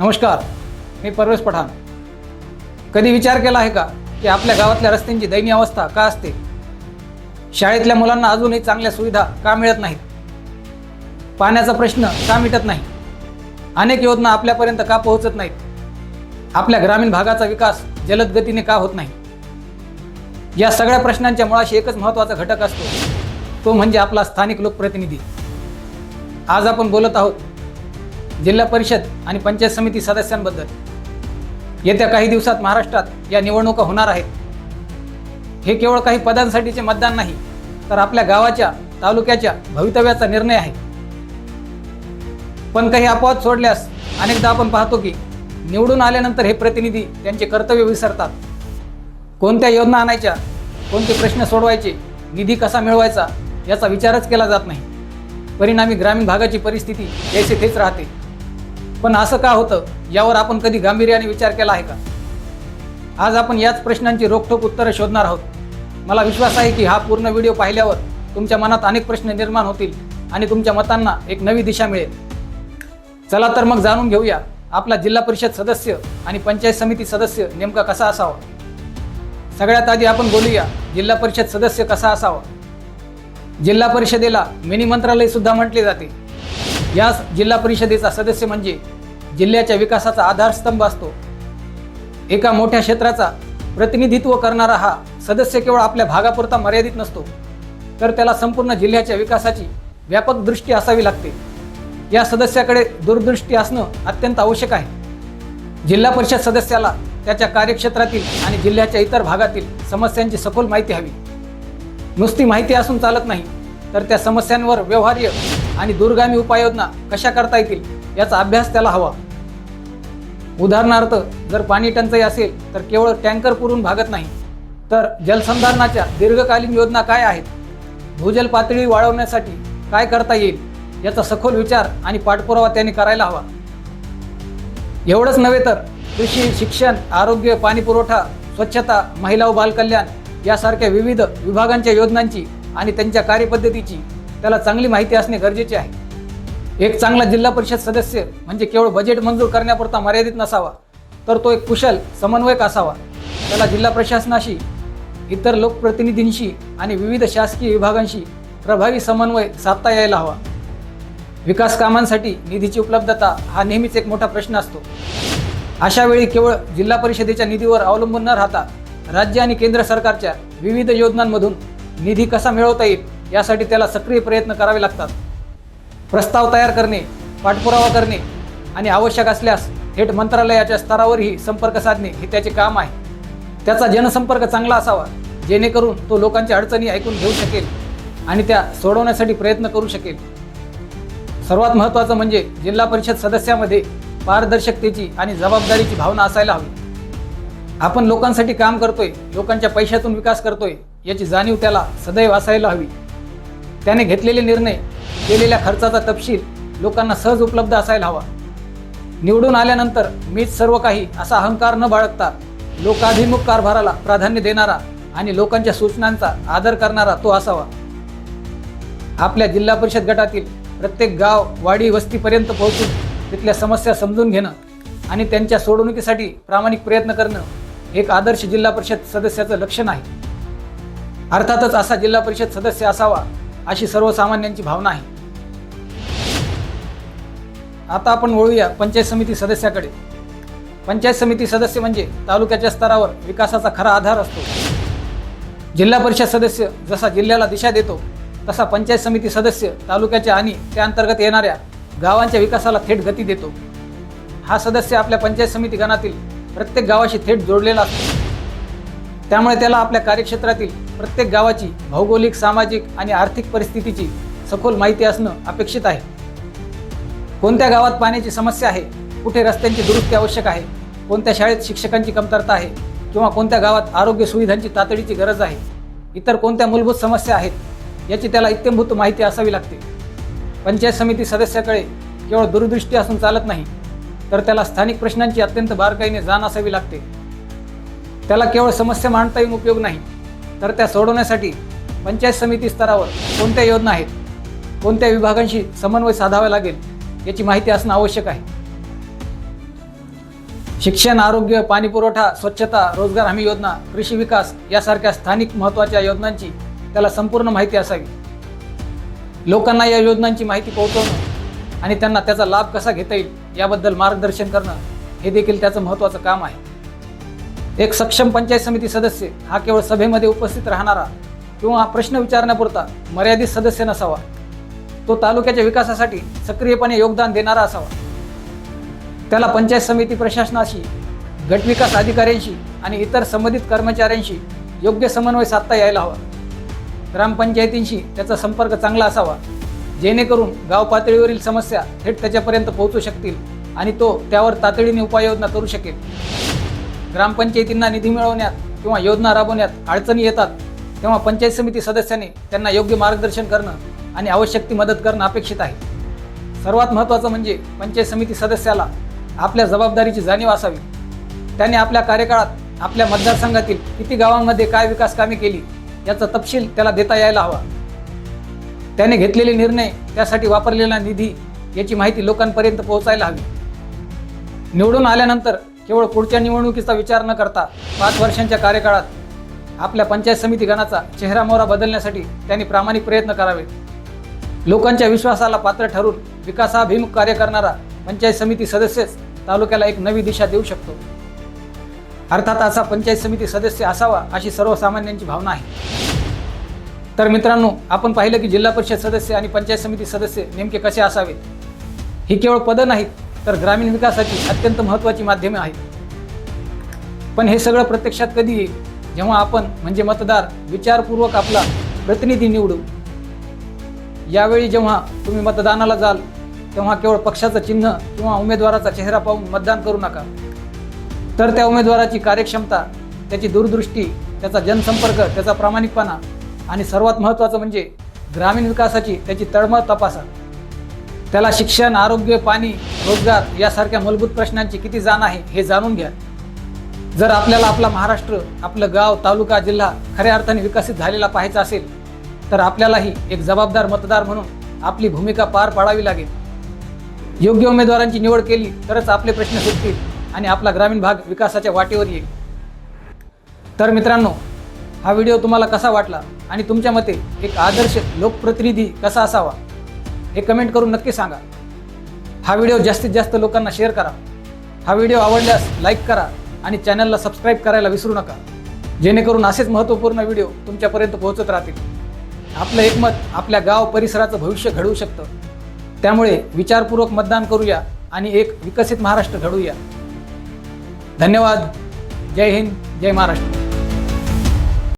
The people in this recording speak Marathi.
नमस्कार मी परवेश पठाण. कधी विचार केला आहे का की आपल्या गावातल्या रस्त्यांची दयनीय अवस्था का असते? शाळेतल्या मुलांना अजूनही चांगल्या सुविधा का मिळत नाहीत? पाण्याचा प्रश्न का मिटत नाही? अनेक योजना आपल्यापर्यंत का पोहोचत नाहीत? आपल्या ग्रामीण भागाचा विकास जलद गतीने का होत नाही? या सगळ्या प्रश्नांच्या मुळाशी एकच महत्त्वाचा घटक असतो तो म्हणजे आपला स्थानिक लोकप्रतिनिधी. आज आपण बोलत आहोत जिल्हा परिषद आणि पंचायत समिती सदस्यांबद्दल. येत्या काही दिवसात महाराष्ट्रात या निवडणुका होणार आहेत. हे केवळ काही पदांसाठीचे मतदान नाही तर आपल्या गावाच्या तालुक्याच्या भवितव्याचा निर्णय आहे. पण काही अपवाद सोडल्यास अनेकदा आपण पाहतो की निवडून आल्यानंतर हे प्रतिनिधी त्यांचे कर्तव्य विसरतात. कोणत्या योजना आणायच्या कोणते प्रश्न सोडवायचे निधी कसा मिळवायचा याचा विचारच केला जात नाही. परिणामी ग्रामीण भागाची परिस्थिती जैसे तेच राहते. पण असं का होतं? यावर आपण कधी गांभीर्याने विचार केला आहे का? आज आपण याच प्रश्नांची रोखठोक उत्तरं शोधणार आहोत. मला विश्वास आहे की हा पूर्ण व्हिडिओ पाहिल्यावर तुमच्या मनात अनेक प्रश्न निर्माण होतील आणि तुमच्या मतांना एक नवी दिशा मिळेल. चला तर मग जाणून घेऊया आपला जिल्हा परिषद सदस्य आणि पंचायत समिती सदस्य नेमका कसा असावा? सगळ्यात आधी आपण बोलूया जिल्हा परिषद सदस्य कसा असावा? जिल्हा परिषदेला मिनी मंत्रालय सुद्धा म्हटले जाते. या जिल्हा परिषदेचा सदस्य म्हणजे जिल्ह्याच्या विकासाचा आधारस्तंभ असतो. एका मोठ्या क्षेत्राचा प्रतिनिधित्व करणारा हा सदस्य केवळ आपल्या भागापुरता मर्यादित नसतो तर त्याला संपूर्ण जिल्ह्याच्या विकासाची व्यापक दृष्टी असावी लागते. या सदस्याकडे दूरदृष्टी असणं अत्यंत आवश्यक आहे. जिल्हा परिषद सदस्याला त्याच्या कार्यक्षेत्रातील आणि जिल्ह्याच्या इतर भागातील समस्यांची सखोल माहिती हवी. नुसती माहिती असून चालत नाही तर त्या समस्यांवर व्यवहार्य आणि दूरगामी उपाययोजना कशा करता येतील याचा अभ्यास त्याला हवा. उदाहरणार्थ जर पाणी टंचाई असेल तर केवळ टँकर पुरून भागत नाही. तर जलसंधारणाच्या दीर्घकालीन योजना काय आहेत? भूजल पातळी वाढवण्यासाठी काय करता येईल? याचा सखोल विचार आणि पाठपुरावा त्यांनी करायला हवा. एवढंच नव्हे तर कृषी शिक्षण आरोग्य पाणी पुरवठा स्वच्छता महिला व बालकल्याण यासारख्या विविध विभागांच्या योजनांची आणि त्यांच्या कार्यपद्धतीची त्याला चांगली माहिती असणे गरजेचे आहे. एक चांगला जिल्हा परिषद सदस्य म्हणजे केवळ बजेट मंजूर करण्यापुरता मर्यादित नसावा तर तो एक कुशल समन्वयक असावा. त्याला जिल्हा प्रशासनाशी इतर लोकप्रतिनिधींशी आणि विविध शासकीय विभागांशी प्रभावी समन्वय साधता यायला हवा. विकास कामांसाठी निधीची उपलब्धता हा नेहमीच एक मोठा प्रश्न असतो. अशा वेळी केवळ जिल्हा परिषदेच्या निधीवर अवलंबून न राहता राज्य आणि केंद्र सरकारच्या विविध योजनांमधून निधी कसा मिळवता येईल यासाठी त्याला सक्रिय प्रयत्न करावे लागतात. प्रस्ताव तयार करणे पाठपुरावा करणे आणि आवश्यक असल्यास थेट मंत्रालयाच्या स्तरावरही संपर्क साधणे हे त्याचे काम आहे. त्याचा जनसंपर्क चांगला असावा जेणेकरून तो लोकांच्या अडचणी ऐकून घेऊ शकेल आणि त्या सोडवण्यासाठी प्रयत्न करू शकेल. सर्वात महत्त्वाचं म्हणजे जिल्हा परिषद सदस्यामध्ये पारदर्शकतेची आणि जबाबदारीची भावना असायला हवी. आपण लोकांसाठी काम करतोय लोकांच्या पैशातून विकास करतोय याची जाणीव त्याला सदैव असायला हवी. त्याने घेतलेले निर्णय केलेल्या खर्चाचा तपशील लोकांना सहज उपलब्ध असायला हवा. निवडून आल्यानंतर मीच सर्व काही असा अहंकार न बाळगता लोकाभिमुख कारभाराला प्राधान्य देणारा आणि लोकांच्या सूचनांचा आदर करणारा तो असावा. आपल्या जिल्हा परिषद गटातील प्रत्येक गाव वाडी वस्तीपर्यंत पोहोचून तिथल्या समस्या समजून घेणं आणि त्यांच्या सोडवणुकीसाठी प्रामाणिक प्रयत्न करणं एक आदर्श जिल्हा परिषद सदस्याचं लक्षण आहे. अर्थातच असा जिल्हा परिषद सदस्य असावा अशी सर्वसामान्यांची भावना आहे. आता आपण वळूया पंचायत समिती सदस्याकडे. पंचायत समिती सदस्य म्हणजे तालुक्याच्या स्तरावर विकासाचा खरा आधार असतो. जिल्हा परिषद सदस्य जसा जिल्ह्याला दिशा देतो तसा पंचायत समिती सदस्य तालुक्याच्या आणि त्या अंतर्गत येणाऱ्या गावांच्या विकासाला थेट गती देतो. हा सदस्य आपल्या पंचायत समिती गणातील प्रत्येक गावाशी थेट जोडलेला असतो. त्यामुळे त्याला आपल्या कार्यक्षेत्रातील प्रत्येक गावाची भौगोलिक सामाजिक आणि आर्थिक परिस्थितीची सखोल माहिती असणं अपेक्षित आहे. कोणत्या गावात पाण्याची समस्या आहे? कुठे रस्त्यांची दुरुस्ती आवश्यक आहे? कोणत्या शाळेत शिक्षकांची कमतरता आहे? किंवा कोणत्या गावात आरोग्य सुविधांची तातडीची गरज आहे? इतर कोणत्या मूलभूत समस्या आहेत? याची त्याला इत्यंभूत माहिती असावी लागते. पंचायत समिती सदस्याकडे केवळ दूरदृष्टी असून चालत नाही तर त्याला स्थानिक प्रश्नांची अत्यंत बारकाईने जाण असावी लागते. त्याला केवळ समस्या मांडता येऊन उपयोग नाही. तर त्या सोडवण्यासाठी पंचायत समिती स्तरावर कोणत्या योजना आहेत? कोणत्या विभागांशी समन्वय साधावा लागेल? याची माहिती असणं आवश्यक आहे. शिक्षण आरोग्य पाणीपुरवठा स्वच्छता रोजगार हमी योजना कृषी विकास यासारख्या स्थानिक महत्त्वाच्या योजनांची त्याला संपूर्ण माहिती असावी. लोकांना या योजनांची माहिती पोहोचवणं आणि त्यांना त्याचा लाभ कसा घेता येईल याबद्दल मार्गदर्शन करणं हे देखील त्याचं महत्त्वाचं काम आहे. एक सक्षम पंचायत समिती सदस्य हा केवळ सभेमध्ये उपस्थित राहणारा किंवा प्रश्न विचारण्यापुरता मर्यादित सदस्य नसावा. तो तालुक्याच्या विकासासाठी सक्रियपणे योगदान देणारा असावा. त्याला पंचायत समिती प्रशासनाशी गटविकास अधिकाऱ्यांशी आणि इतर संबंधित कर्मचाऱ्यांशी योग्य समन्वय साधता यायला हवा. ग्रामपंचायतींशी त्याचा संपर्क चांगला असावा जेणेकरून गाव पातळीवरील समस्या थेट त्याच्यापर्यंत पोहोचू शकतील आणि तो त्यावर तातडीने उपाययोजना करू शकेल. ग्रामपंचायतींना निधी मिळवण्यात किंवा योजना राबवण्यात अडचणी येतात तेव्हा पंचायत समिती सदस्यांनी त्यांना योग्य मार्गदर्शन करणं आणि आवश्यक ती मदत करणं अपेक्षित आहे. सर्वात महत्त्वाचं म्हणजे पंचायत समिती सदस्याला आपल्या जबाबदारीची जाणीव असावी. त्याने आपल्या कार्यकाळात आपल्या मतदारसंघातील किती गावांमध्ये काय विकास कामे केली याचा तपशील त्याला देता यायला हवा. त्याने घेतलेले निर्णय त्यासाठी वापरलेला निधी याची माहिती लोकांपर्यंत पोहोचायला हवी. निवडून आल्यानंतर केवळ पुढच्या निवडणुकीचा विचार न करता पाच वर्षांच्या कार्यकाळात आपल्या पंचायत समिती गणाचा चेहरा मोहरा बदलण्यासाठी त्यांनी प्रामाणिक प्रयत्न करावे. लोकांच्या विश्वासाला पात्र ठरून विकासाभिमुख कार्य करणारा पंचायत समिती सदस्यच तालुक्याला एक नवी दिशा देऊ शकतो. अर्थात असा पंचायत समिती सदस्य असावा अशी सर्वसामान्यांची भावना आहे. तर मित्रांनो आपण पाहिलं की जिल्हा परिषद सदस्य आणि पंचायत समिती सदस्य नेमके कसे असावेत? ही केवळ पदं नाहीत तर ग्रामीण विकासाची अत्यंत महत्त्वाची माध्यमे आहेत. पण हे सगळं प्रत्यक्षात कधी येईल? जेव्हा आपण म्हणजे मतदार विचारपूर्वक आपला प्रतिनिधी निवडू यावेळी जेव्हा तुम्ही मतदानाला जाल तेव्हा केवळ पक्षाचं चिन्ह किंवा उमेदवाराचा चेहरा पाहून मतदान करू नका. तर त्या उमेदवाराची कार्यक्षमता त्याची दूरदृष्टी त्याचा जनसंपर्क त्याचा प्रामाणिकपणा आणि सर्वात महत्त्वाचं म्हणजे ग्रामीण विकासाची त्याची तळमळ तपासा. त्याला शिक्षण आरोग्य पाणी रोजगार यासारख्या मूलभूत प्रश्नांची किती जाण आहे हे जाणून घ्या. जर आपल्याला आपला महाराष्ट्र आपलं गाव तालुका जिल्हा खऱ्या अर्थाने विकसित झालेला पाहायचा असेल तर आपल्यालाही एक जबाबदार मतदार म्हणून आपली भूमिका पार पाडावी लागेल. योग्य उमेदवारांची निवड केली तरच आपले प्रश्न सुटतील आणि आपला ग्रामीण भाग विकासाच्या वाटेवर येईल. तर मित्रांनो हा व्हिडिओ तुम्हाला कसा वाटला आणि तुमच्या मते एक आदर्श लोकप्रतिनिधी कसा असावा? हे कमेंट करून नक्की सांगा. हा व्हिडिओ जास्तीत जास्त लोकांना शेअर करा. हा व्हिडिओ आवडल्यास लाईक करा आणि चॅनलला सबस्क्राईब करायला विसरू नका. जेणेकरून असेच महत्त्वपूर्ण व्हिडिओ तुमच्यापर्यंत पोहोचत राहतील. आपलं एकमत आपल्या गाव परिसराचं भविष्य घडवू शकतं. त्यामुळे विचारपूर्वक मतदान करूया आणि एक विकसित महाराष्ट्र घडवूया. धन्यवाद. जय हिंद जय महाराष्ट्र.